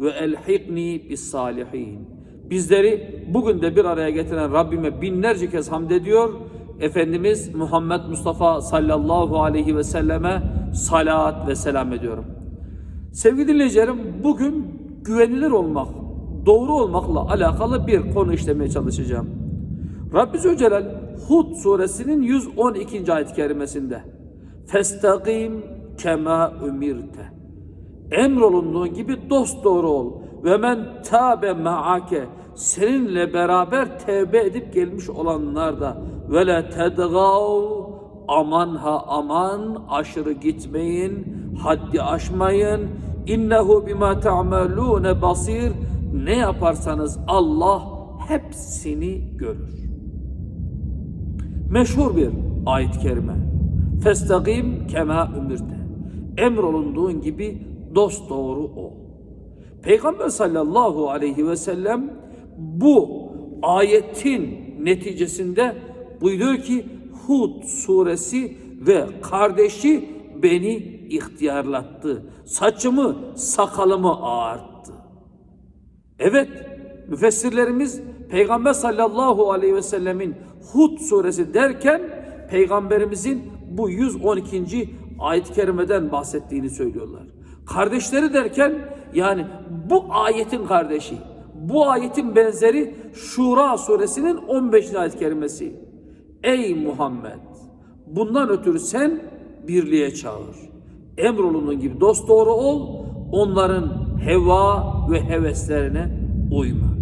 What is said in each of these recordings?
ve elhikni bis salihin. Bizleri bugün de bir araya getiren Rabbime binlerce kez hamd ediyor. Efendimiz Muhammed Mustafa sallallahu aleyhi ve selleme salat ve selam ediyorum. Sevgili dinleyicilerim bugün güvenilir olmak, doğru olmakla alakalı bir konu işlemeye çalışacağım. Rabbi Zülcelal Hud suresinin 112. ayet-i kerimesinde Festagim kema ümirte Emrolunduğun gibi dost doğru ol ve men tabe maake seninle beraber tevbe edip gelmiş olanlar da ve le aman ha aman aşırı gitmeyin haddi aşmayın innehu bima ta'malune basir ne yaparsanız Allah hepsini görür. Meşhur bir ayet-i kerime. Festagim kema ümirte. Emrolunduğun gibi dost doğru ol. Peygamber sallallahu aleyhi ve sellem bu ayetin neticesinde buyuruyor ki Hud suresi ve kardeşi beni ihtiyarlattı. Saçımı, sakalımı ağarttı. Evet, müfessirlerimiz Peygamber sallallahu aleyhi ve sellemin Hud suresi derken Peygamberimizin bu 112. ayet-i kerimeden bahsettiğini söylüyorlar. Kardeşleri derken yani bu ayetin kardeşi, bu ayetin benzeri Şura suresinin 15. ayet-i kerimesi. Ey Muhammed! Bundan ötürü sen birliğe çağır. Emrolunduğun gibi dost doğru ol, onların heva ve heveslerine uyma.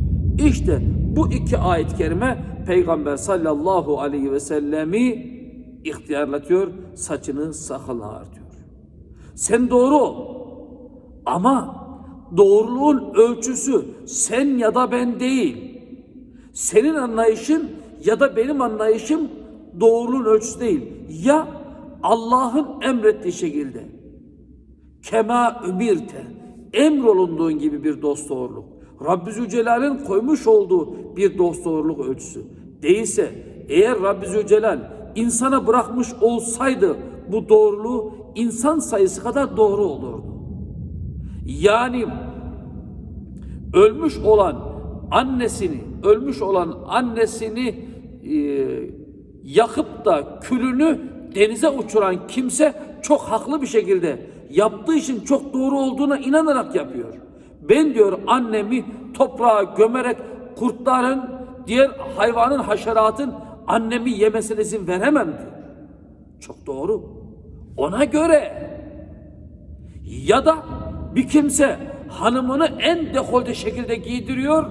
İşte bu iki ayet-i kerime Peygamber sallallahu aleyhi ve sellemi ihtiyarlatıyor, saçını sakalını ağartıyor. Sen doğru ol. Ama doğruluğun ölçüsü sen ya da ben değil. Senin anlayışın ya da benim anlayışım doğruluğun ölçüsü değil. Ya Allah'ın emrettiği şekilde. Kema ümirte. Emrolunduğun gibi bir dost doğruluk. Rabbi Zülcelal'in koymuş olduğu bir dost doğruluk ölçüsü. Değilse eğer Rabbi Zülcelal insana bırakmış olsaydı bu doğruluğu insan sayısı kadar doğru olurdu. Yani ölmüş olan annesini, ölmüş olan annesini e, yakıp da külünü denize uçuran kimse çok haklı bir şekilde yaptığı işin çok doğru olduğuna inanarak yapıyor. Ben diyor annemi toprağa gömerek kurtların, diğer hayvanın, haşeratın annemi yemesine izin veremem diyor. Çok doğru. Ona göre ya da bir kimse hanımını en dekolte şekilde giydiriyor,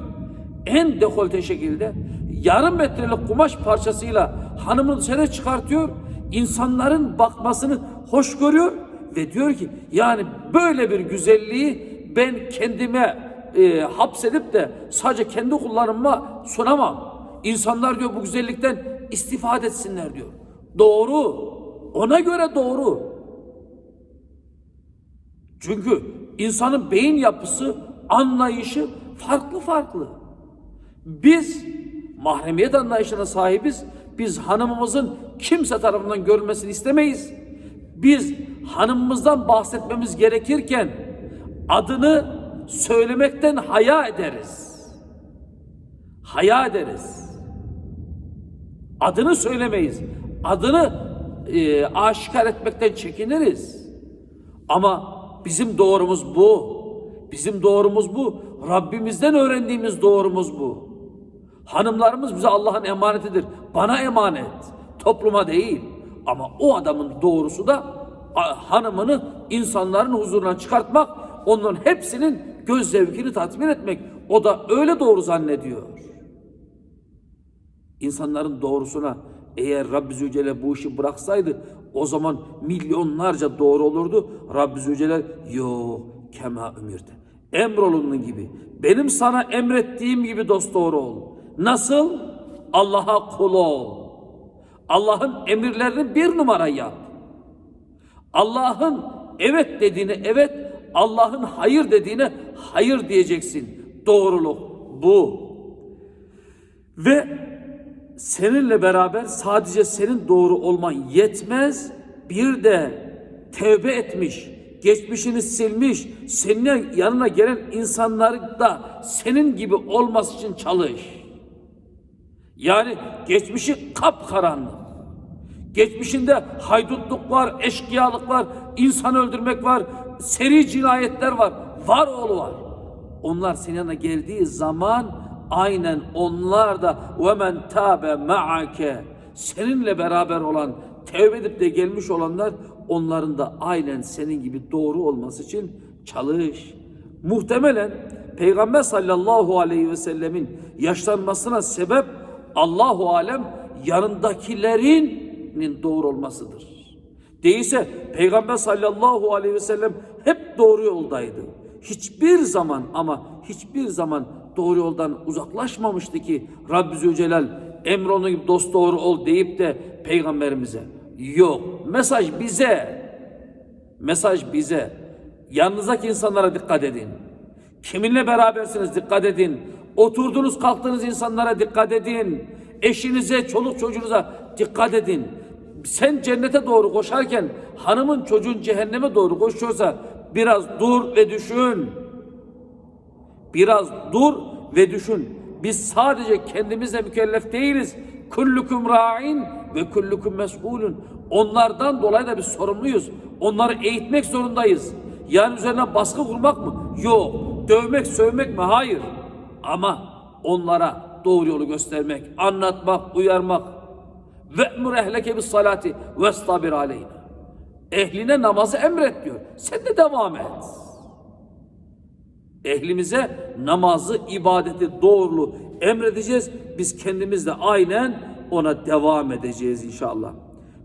en dekolte şekilde yarım metrelik kumaş parçasıyla hanımını dışarı çıkartıyor, insanların bakmasını hoş görüyor ve diyor ki yani böyle bir güzelliği ben kendime e, hapsedip de sadece kendi kullanımıma sunamam. İnsanlar diyor bu güzellikten istifade etsinler diyor. Doğru. Ona göre doğru. Çünkü insanın beyin yapısı, anlayışı farklı farklı. Biz mahremiyet anlayışına sahibiz. Biz hanımımızın kimse tarafından görülmesini istemeyiz. Biz hanımımızdan bahsetmemiz gerekirken adını söylemekten haya ederiz. Haya ederiz. Adını söylemeyiz. Adını e, aşikar etmekten çekiniriz. Ama bizim doğrumuz bu. Bizim doğrumuz bu. Rabbimizden öğrendiğimiz doğrumuz bu. Hanımlarımız bize Allah'ın emanetidir. Bana emanet. Topluma değil. Ama o adamın doğrusu da hanımını insanların huzuruna çıkartmak, onların hepsinin göz zevkini tatmin etmek. O da öyle doğru zannediyor. İnsanların doğrusuna eğer Rabbi Zülcelal bu işi bıraksaydı o zaman milyonlarca doğru olurdu. Rabbi Zülcelal yok kema ümirde. Emrolunduğun gibi. Benim sana emrettiğim gibi dosdoğru ol. Nasıl? Allah'a kul ol. Allah'ın emirlerini bir numara yap. Allah'ın evet dediğine evet, Allah'ın hayır dediğine hayır diyeceksin. Doğruluk bu. Ve seninle beraber sadece senin doğru olman yetmez. Bir de tevbe etmiş, geçmişini silmiş, senin yanına gelen insanların da senin gibi olması için çalış. Yani geçmişi kapkaranlık. Geçmişinde haydutluk var, eşkıyalık var, insan öldürmek var, seri cinayetler var, var oğlu var. Onlar senin yanına geldiği zaman aynen onlar da ve men tabe ma'ake seninle beraber olan tevbe edip de gelmiş olanlar onların da aynen senin gibi doğru olması için çalış. Muhtemelen Peygamber sallallahu aleyhi ve sellemin yaşlanmasına sebep Allahu alem yanındakilerinin doğru olmasıdır. Değilse Peygamber sallallahu aleyhi ve sellem hep doğru yoldaydı. Hiçbir zaman ama hiçbir zaman doğru yoldan uzaklaşmamıştı ki Rabbi Zülcelal emronu gibi dost doğru ol deyip de peygamberimize. Yok. Mesaj bize. Mesaj bize. Yanınızdaki insanlara dikkat edin. Kiminle berabersiniz dikkat edin. Oturduğunuz kalktığınız insanlara dikkat edin. Eşinize, çoluk çocuğunuza dikkat edin. Sen cennete doğru koşarken hanımın çocuğun cehenneme doğru koşuyorsa biraz dur ve düşün. Biraz dur ve düşün. Biz sadece kendimizle mükellef değiliz. Kullukum ra'in ve kullukum mes'ulun. Onlardan dolayı da biz sorumluyuz. Onları eğitmek zorundayız. Yani üzerine baskı kurmak mı? Yok. Dövmek, sövmek mi? Hayır. Ama onlara doğru yolu göstermek, anlatmak, uyarmak. Ve emur ehleke bis salati ve stabir aleyna. Ehline namazı emret diyor. Sen de devam et. Ehlimize namazı, ibadeti, doğruluğu emredeceğiz. Biz kendimiz de aynen ona devam edeceğiz inşallah.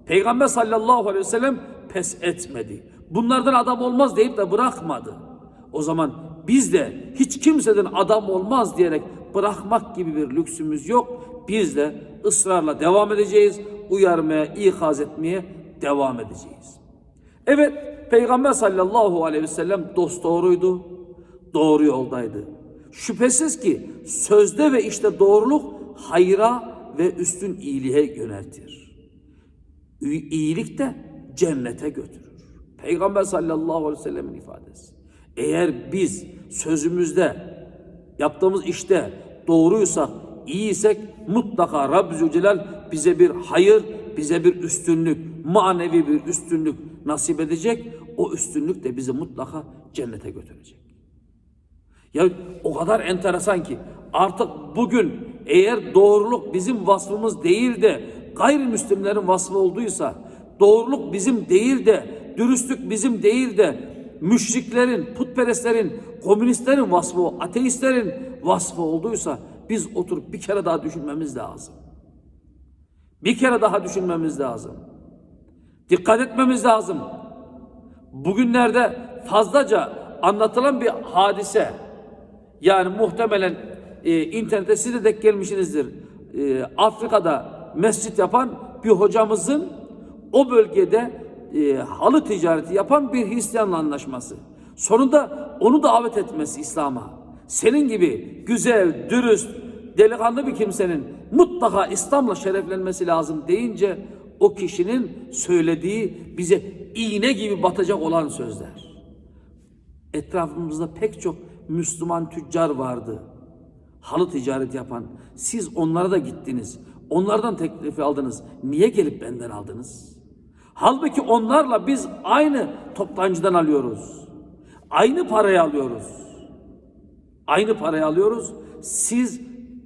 Peygamber sallallahu aleyhi ve sellem pes etmedi. Bunlardan adam olmaz deyip de bırakmadı. O zaman biz de hiç kimseden adam olmaz diyerek bırakmak gibi bir lüksümüz yok. Biz de ısrarla devam edeceğiz. Uyarmaya, ikaz etmeye devam edeceğiz. Evet, Peygamber sallallahu aleyhi ve sellem dost doğruydu, doğru yoldaydı. Şüphesiz ki sözde ve işte doğruluk hayra ve üstün iyiliğe yöneltir. İyilik de cennete götürür. Peygamber sallallahu aleyhi ve sellemin ifadesi. Eğer biz sözümüzde, yaptığımız işte doğruysak, iyiysek mutlaka Rabbi Zülcelal bize bir hayır, bize bir üstünlük, manevi bir üstünlük nasip edecek. O üstünlük de bizi mutlaka cennete götürecek. Ya o kadar enteresan ki artık bugün eğer doğruluk bizim vasfımız değil de gayrimüslimlerin vasfı olduysa, doğruluk bizim değil de, dürüstlük bizim değil de, müşriklerin, putperestlerin, komünistlerin vasfı, ateistlerin vasfı olduysa biz oturup bir kere daha düşünmemiz lazım. Bir kere daha düşünmemiz lazım. Dikkat etmemiz lazım. Bugünlerde fazlaca anlatılan bir hadise. Yani muhtemelen e, internette siz de denk gelmişsinizdir. E, Afrika'da mescit yapan bir hocamızın o bölgede e, halı ticareti yapan bir Hristiyanla anlaşması. Sonunda onu davet etmesi İslam'a. Senin gibi güzel, dürüst, delikanlı bir kimsenin mutlaka İslam'la şereflenmesi lazım deyince o kişinin söylediği bize iğne gibi batacak olan sözler. Etrafımızda pek çok Müslüman tüccar vardı. Halı ticaret yapan. Siz onlara da gittiniz. Onlardan teklifi aldınız. Niye gelip benden aldınız? Halbuki onlarla biz aynı toptancıdan alıyoruz. Aynı parayı alıyoruz. Aynı parayı alıyoruz. Siz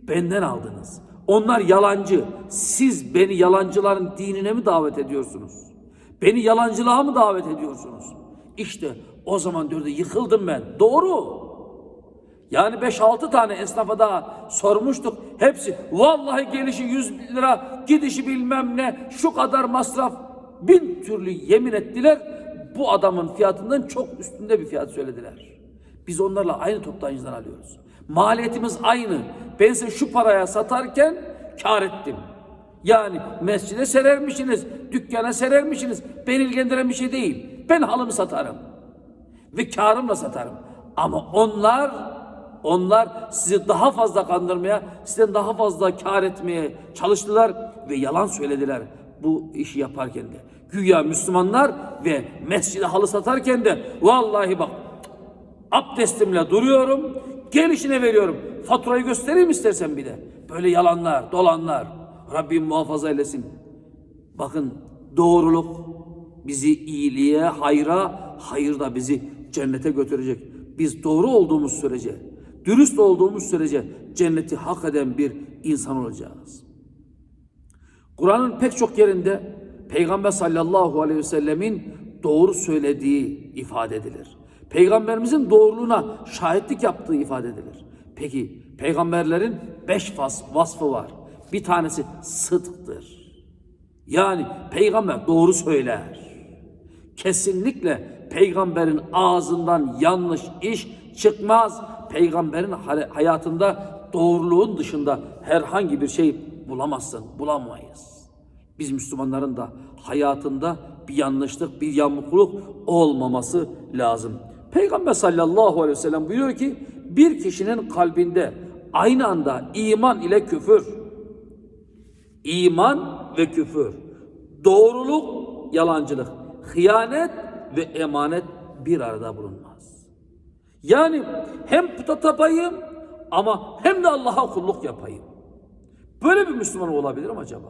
benden aldınız. Onlar yalancı. Siz beni yalancıların dinine mi davet ediyorsunuz? Beni yalancılığa mı davet ediyorsunuz? İşte o zaman diyordu yıkıldım ben. Doğru. Yani 5-6 tane esnafa daha sormuştuk. Hepsi vallahi gelişi 100 lira, gidişi bilmem ne, şu kadar masraf. Bin türlü yemin ettiler. Bu adamın fiyatından çok üstünde bir fiyat söylediler. Biz onlarla aynı toptancıdan alıyoruz. Maliyetimiz aynı. Ben size şu paraya satarken kar ettim. Yani mescide serermişsiniz, dükkana serermişsiniz. Beni ilgilendiren bir şey değil. Ben halımı satarım. Ve karımla satarım. Ama onlar onlar sizi daha fazla kandırmaya, sizden daha fazla kar etmeye çalıştılar ve yalan söylediler bu işi yaparken de. Güya Müslümanlar ve mescide halı satarken de vallahi bak abdestimle duruyorum, gelişine veriyorum. Faturayı göstereyim istersen bir de. Böyle yalanlar, dolanlar. Rabbim muhafaza eylesin. Bakın doğruluk bizi iyiliğe, hayra, hayır da bizi cennete götürecek. Biz doğru olduğumuz sürece, dürüst olduğumuz sürece cenneti hak eden bir insan olacağız. Kur'an'ın pek çok yerinde Peygamber sallallahu aleyhi ve sellemin doğru söylediği ifade edilir. Peygamberimizin doğruluğuna şahitlik yaptığı ifade edilir. Peki peygamberlerin beş vas vasfı var. Bir tanesi sıdktır. Yani peygamber doğru söyler. Kesinlikle peygamberin ağzından yanlış iş çıkmaz. Peygamberin hay- hayatında doğruluğun dışında herhangi bir şey bulamazsın, bulamayız. Biz Müslümanların da hayatında bir yanlışlık, bir yamukluk olmaması lazım. Peygamber sallallahu aleyhi ve sellem buyuruyor ki bir kişinin kalbinde aynı anda iman ile küfür, iman ve küfür, doğruluk, yalancılık, hıyanet ve emanet bir arada bulunmaz. Yani hem puta tapayım ama hem de Allah'a kulluk yapayım. Böyle bir Müslüman olabilir mi acaba?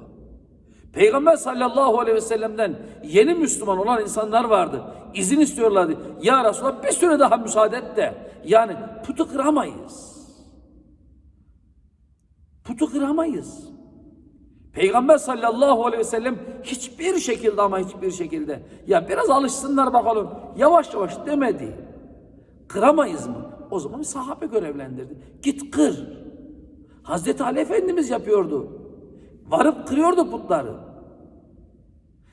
Peygamber sallallahu aleyhi ve sellem'den yeni Müslüman olan insanlar vardı. İzin istiyorlardı. Ya Resulallah bir süre daha müsaade et de. Yani putu kıramayız. Putu kıramayız. Peygamber sallallahu aleyhi ve sellem hiçbir şekilde ama hiçbir şekilde ya biraz alışsınlar bakalım yavaş yavaş demedi. Kıramayız mı? O zaman bir sahabe görevlendirdi. Git kır. Hazreti Ali Efendimiz yapıyordu. Varıp kırıyordu putları.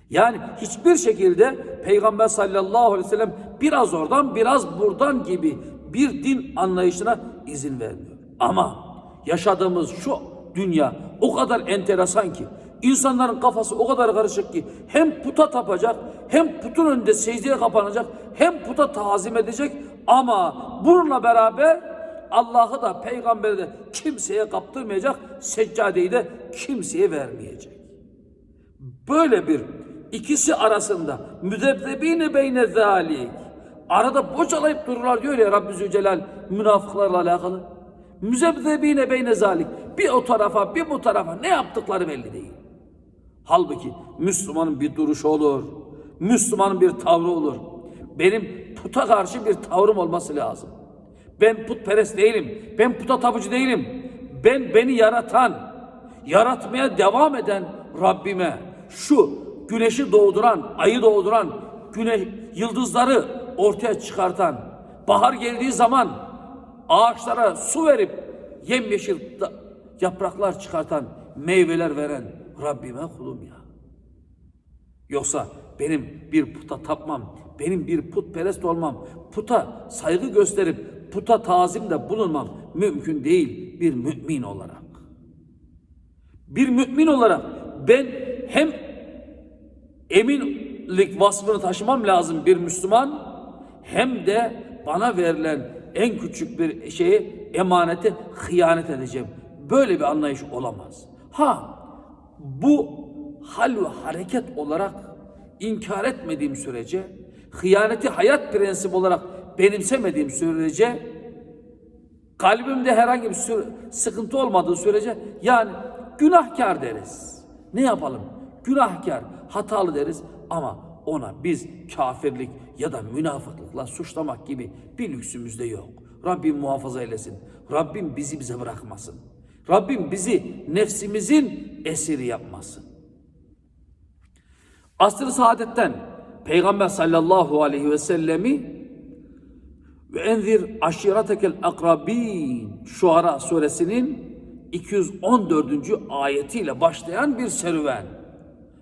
Yani hiçbir şekilde Peygamber sallallahu aleyhi ve sellem biraz oradan biraz buradan gibi bir din anlayışına izin vermiyor. Ama yaşadığımız şu dünya o kadar enteresan ki insanların kafası o kadar karışık ki hem puta tapacak hem putun önünde secdeye kapanacak hem puta tazim edecek ama bununla beraber Allah'ı da peygamberi de kimseye kaptırmayacak, seccadeyi de kimseye vermeyecek. Böyle bir ikisi arasında müdebbebine beyne zalik arada bocalayıp dururlar diyor ya Rabbi Zülcelal münafıklarla alakalı. Müzebzebine beyne zalik bir o tarafa bir bu tarafa ne yaptıkları belli değil. Halbuki Müslümanın bir duruşu olur. Müslümanın bir tavrı olur. Benim puta karşı bir tavrım olması lazım. Ben putperest değilim. Ben puta tapıcı değilim. Ben beni yaratan, yaratmaya devam eden Rabbime şu güneşi doğduran, ayı doğduran, güneş yıldızları ortaya çıkartan, bahar geldiği zaman ağaçlara su verip yemyeşil yapraklar çıkartan, meyveler veren Rabbime kulum ya. Yoksa benim bir puta tapmam, benim bir putperest olmam, puta saygı gösterip puta tazimde bulunmam mümkün değil bir mümin olarak. Bir mümin olarak ben hem eminlik vasfını taşımam lazım bir Müslüman hem de bana verilen en küçük bir şeyi emanete hıyanet edeceğim. Böyle bir anlayış olamaz. Ha bu hal ve hareket olarak inkar etmediğim sürece, hıyaneti hayat prensibi olarak benimsemediğim sürece, kalbimde herhangi bir sıkıntı olmadığı sürece yani günahkar deriz. Ne yapalım? Günahkar, hatalı deriz ama ona biz kafirlik ya da münafıklıkla suçlamak gibi bir lüksümüz de yok. Rabbim muhafaza eylesin. Rabbim bizi bize bırakmasın. Rabbim bizi nefsimizin esiri yapmasın. Asr-ı saadetten Peygamber sallallahu aleyhi ve sellemi ve enzir aşiretekel akrabin Şuara suresinin 214. ayetiyle başlayan bir serüven.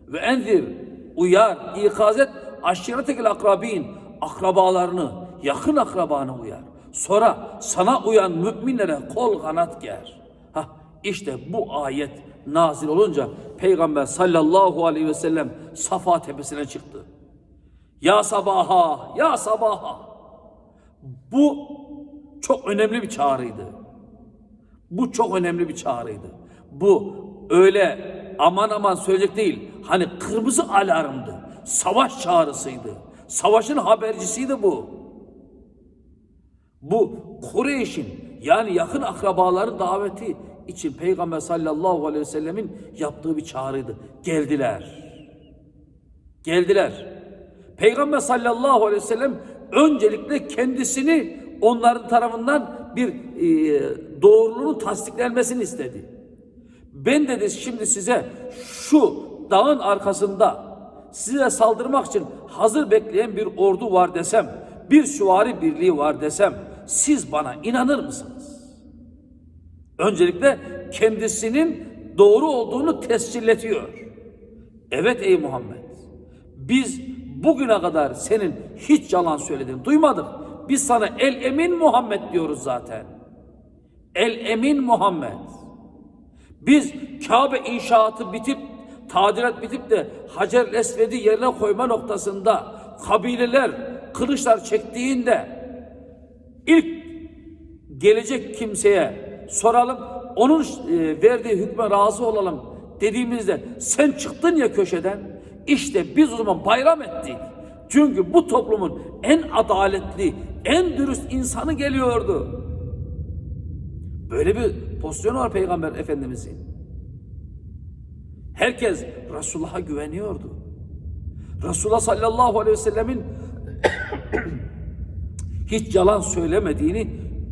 Ve enzir uyar, ikaz et aşiretekel akrabin akrabalarını, yakın akrabanı uyar. Sonra sana uyan müminlere kol kanat ger. Ha işte bu ayet nazil olunca Peygamber sallallahu aleyhi ve sellem Safa tepesine çıktı. Ya sabaha, ya sabaha. Bu çok önemli bir çağrıydı. Bu çok önemli bir çağrıydı. Bu öyle aman aman söyleyecek değil. Hani kırmızı alarmdı. Savaş çağrısıydı. Savaşın habercisiydi bu. Bu Kureyş'in yani yakın akrabaların daveti için Peygamber sallallahu aleyhi ve sellemin yaptığı bir çağrıydı. Geldiler. Geldiler. Peygamber sallallahu aleyhi ve sellem öncelikle kendisini onların tarafından bir e, doğruluğun tasdiklenmesini istedi. Ben dedi şimdi size şu dağın arkasında size saldırmak için hazır bekleyen bir ordu var desem, bir süvari birliği var desem siz bana inanır mısınız? Öncelikle kendisinin doğru olduğunu tescilletiyor. Evet ey Muhammed. Biz bugüne kadar senin hiç yalan söylediğini duymadık. Biz sana el emin Muhammed diyoruz zaten. El emin Muhammed. Biz Kabe inşaatı bitip tadilat bitip de Hacer Esved'i yerine koyma noktasında kabileler kılıçlar çektiğinde ilk gelecek kimseye soralım onun e, verdiği hükme razı olalım dediğimizde sen çıktın ya köşeden işte biz o zaman bayram ettik. Çünkü bu toplumun en adaletli, en dürüst insanı geliyordu. Böyle bir pozisyonu var Peygamber Efendimizin. Herkes Resulullah'a güveniyordu. Resulullah sallallahu aleyhi ve sellemin hiç yalan söylemediğini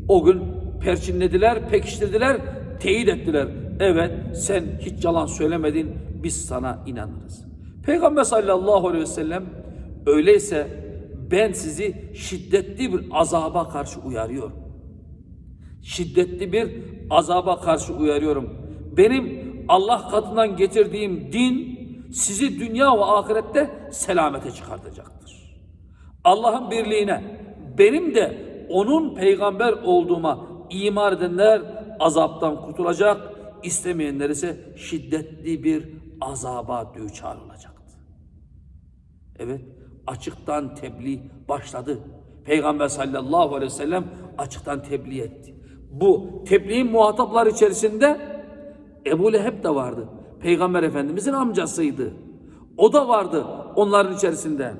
o gün perçinlediler, pekiştirdiler, teyit ettiler. Evet sen hiç yalan söylemedin, biz sana inanırız. Peygamber sallallahu aleyhi ve sellem öyleyse ben sizi şiddetli bir azaba karşı uyarıyorum. Şiddetli bir azaba karşı uyarıyorum. Benim Allah katından getirdiğim din sizi dünya ve ahirette selamete çıkartacaktır. Allah'ın birliğine, benim de onun peygamber olduğuma iman edenler azaptan kurtulacak, istemeyenler ise şiddetli bir azaba düçar olacaktı. Evet, açıktan tebliğ başladı. Peygamber sallallahu aleyhi ve sellem açıktan tebliğ etti. Bu tebliğin muhataplar içerisinde Ebu Leheb de vardı. Peygamber Efendimizin amcasıydı. O da vardı onların içerisinde.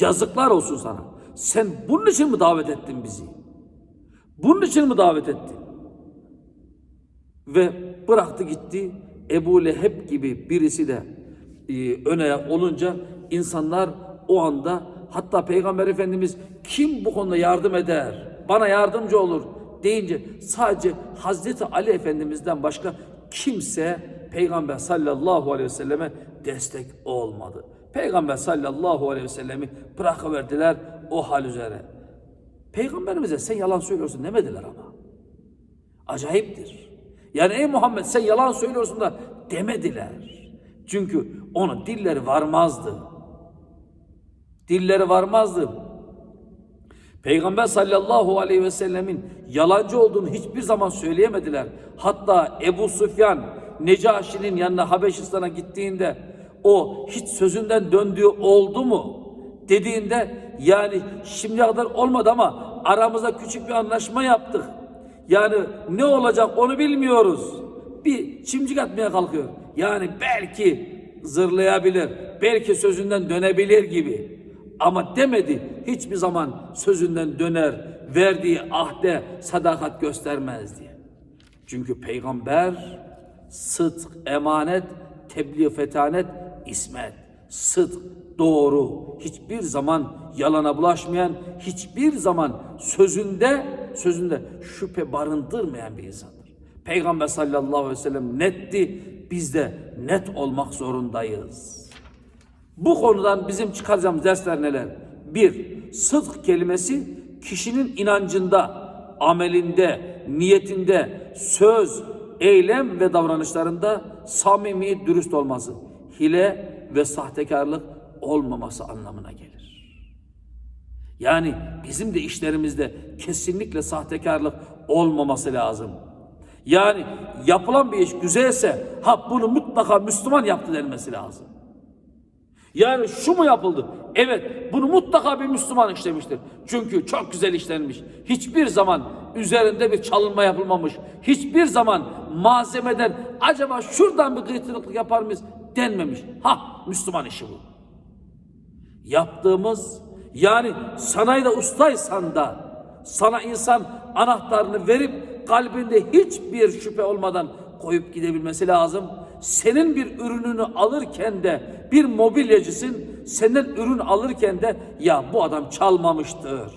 Yazıklar olsun sana. Sen bunun için mi davet ettin bizi? Bunun için mi davet ettin? Ve bıraktı gitti. Ebu Leheb gibi birisi de e, öne olunca insanlar o anda hatta Peygamber Efendimiz kim bu konuda yardım eder? Bana yardımcı olur deyince sadece Hazreti Ali Efendimiz'den başka kimse Peygamber sallallahu aleyhi ve selleme destek olmadı. Peygamber sallallahu aleyhi ve sellemi bırakıverdiler o hal üzere. Peygamberimize sen yalan söylüyorsun demediler ama. Acayiptir. Yani ey Muhammed sen yalan söylüyorsun da demediler. Çünkü onun dilleri varmazdı. Dilleri varmazdı. Peygamber sallallahu aleyhi ve sellemin yalancı olduğunu hiçbir zaman söyleyemediler. Hatta Ebu Süfyan Necaşi'nin yanına Habeşistan'a gittiğinde o hiç sözünden döndüğü oldu mu dediğinde yani şimdiye kadar olmadı ama aramızda küçük bir anlaşma yaptık. Yani ne olacak onu bilmiyoruz. Bir çimcik atmaya kalkıyor. Yani belki zırlayabilir, belki sözünden dönebilir gibi. Ama demedi hiçbir zaman sözünden döner, verdiği ahde sadakat göstermez diye. Çünkü peygamber sıdk, emanet, tebliğ, fetanet, ismet, sıdk, doğru, hiçbir zaman yalana bulaşmayan, hiçbir zaman sözünde sözünde şüphe barındırmayan bir insandır. Peygamber sallallahu aleyhi ve sellem netti, biz de net olmak zorundayız. Bu konudan bizim çıkaracağımız dersler neler? Bir, sıdk kelimesi kişinin inancında, amelinde, niyetinde, söz, eylem ve davranışlarında samimi, dürüst olması, hile ve sahtekarlık olmaması anlamına gelir. Yani bizim de işlerimizde kesinlikle sahtekarlık olmaması lazım. Yani yapılan bir iş güzelse ha bunu mutlaka Müslüman yaptı denmesi lazım. Yani şu mu yapıldı? Evet, bunu mutlaka bir Müslüman işlemiştir. Çünkü çok güzel işlenmiş. Hiçbir zaman üzerinde bir çalınma yapılmamış. Hiçbir zaman malzemeden acaba şuradan bir kıytırıklık yapar mıyız denmemiş. Ha, Müslüman işi bu. Yaptığımız yani sanayide ustaysan da sana insan anahtarını verip kalbinde hiçbir şüphe olmadan koyup gidebilmesi lazım. Senin bir ürününü alırken de bir mobilyacısın senden ürün alırken de ya bu adam çalmamıştır.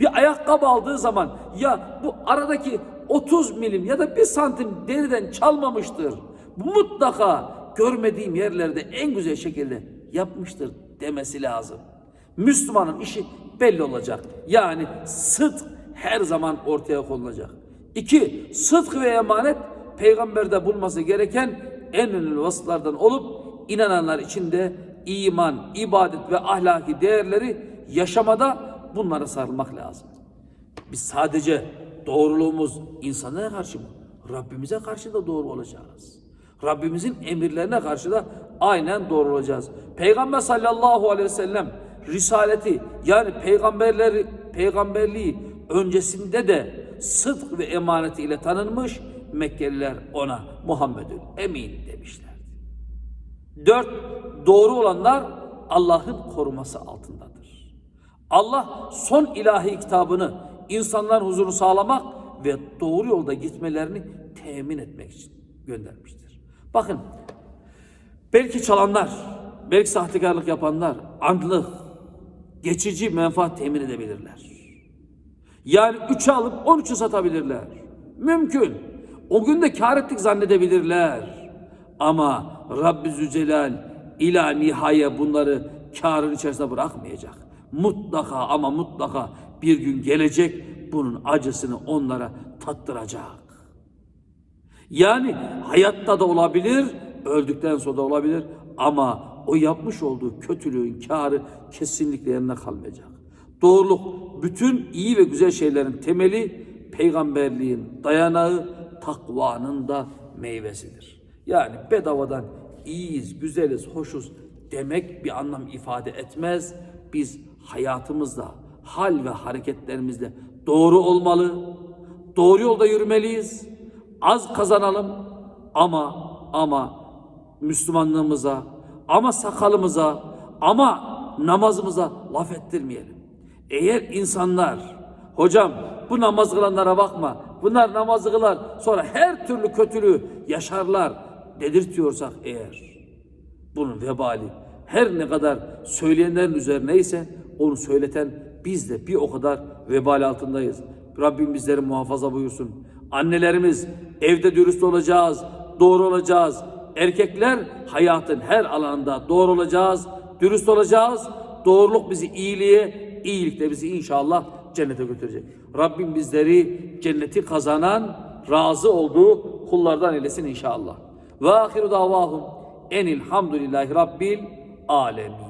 Bir ayakkabı aldığı zaman ya bu aradaki 30 milim ya da bir santim deriden çalmamıştır. Mutlaka görmediğim yerlerde en güzel şekilde yapmıştır demesi lazım. Müslümanın işi belli olacak. Yani sıdk her zaman ortaya konulacak. İki, sıdk ve emanet peygamberde bulması gereken en önemli vasıflardan olup inananlar içinde iman, ibadet ve ahlaki değerleri yaşamada bunlara sarılmak lazım. Biz sadece doğruluğumuz insanlara karşı mı? Rabbimize karşı da doğru olacağız. Rabbimizin emirlerine karşı da aynen doğru olacağız. Peygamber sallallahu aleyhi ve sellem risaleti yani peygamberleri peygamberliği öncesinde de sıdk ve emaneti ile tanınmış Mekkeliler ona Muhammedül Emin demişlerdi. Dört, doğru olanlar Allah'ın koruması altındadır. Allah son ilahi kitabını insanların huzurunu sağlamak ve doğru yolda gitmelerini temin etmek için göndermiştir. Bakın, belki çalanlar, belki sahtekarlık yapanlar, andlık, geçici menfaat temin edebilirler. Yani 3'e alıp 13'e satabilirler. Mümkün. O gün de kar ettik zannedebilirler. Ama Rabbi Zülcelal ila nihaye bunları karın içerisinde bırakmayacak. Mutlaka ama mutlaka bir gün gelecek bunun acısını onlara tattıracak. Yani hayatta da olabilir, öldükten sonra da olabilir ama o yapmış olduğu kötülüğün karı kesinlikle yanına kalmayacak. Doğruluk bütün iyi ve güzel şeylerin temeli, peygamberliğin dayanağı, takvanın da meyvesidir. Yani bedavadan iyiyiz, güzeliz, hoşuz demek bir anlam ifade etmez. Biz hayatımızda, hal ve hareketlerimizde doğru olmalı, doğru yolda yürümeliyiz. Az kazanalım ama ama Müslümanlığımıza, ama sakalımıza, ama namazımıza laf ettirmeyelim. Eğer insanlar, hocam bu namaz kılanlara bakma, bunlar namaz kılar, sonra her türlü kötülüğü yaşarlar dedirtiyorsak eğer, bunun vebali her ne kadar söyleyenlerin üzerineyse onu söyleten biz de bir o kadar vebal altındayız. Rabbim bizleri muhafaza buyursun. Annelerimiz evde dürüst olacağız, doğru olacağız. Erkekler hayatın her alanında doğru olacağız, dürüst olacağız. Doğruluk bizi iyiliğe, iyilik de bizi inşallah cennete götürecek. Rabbim bizleri cenneti kazanan, razı olduğu kullardan eylesin inşallah. Ve ahiru davahum enilhamdülillahi rabbil alemin.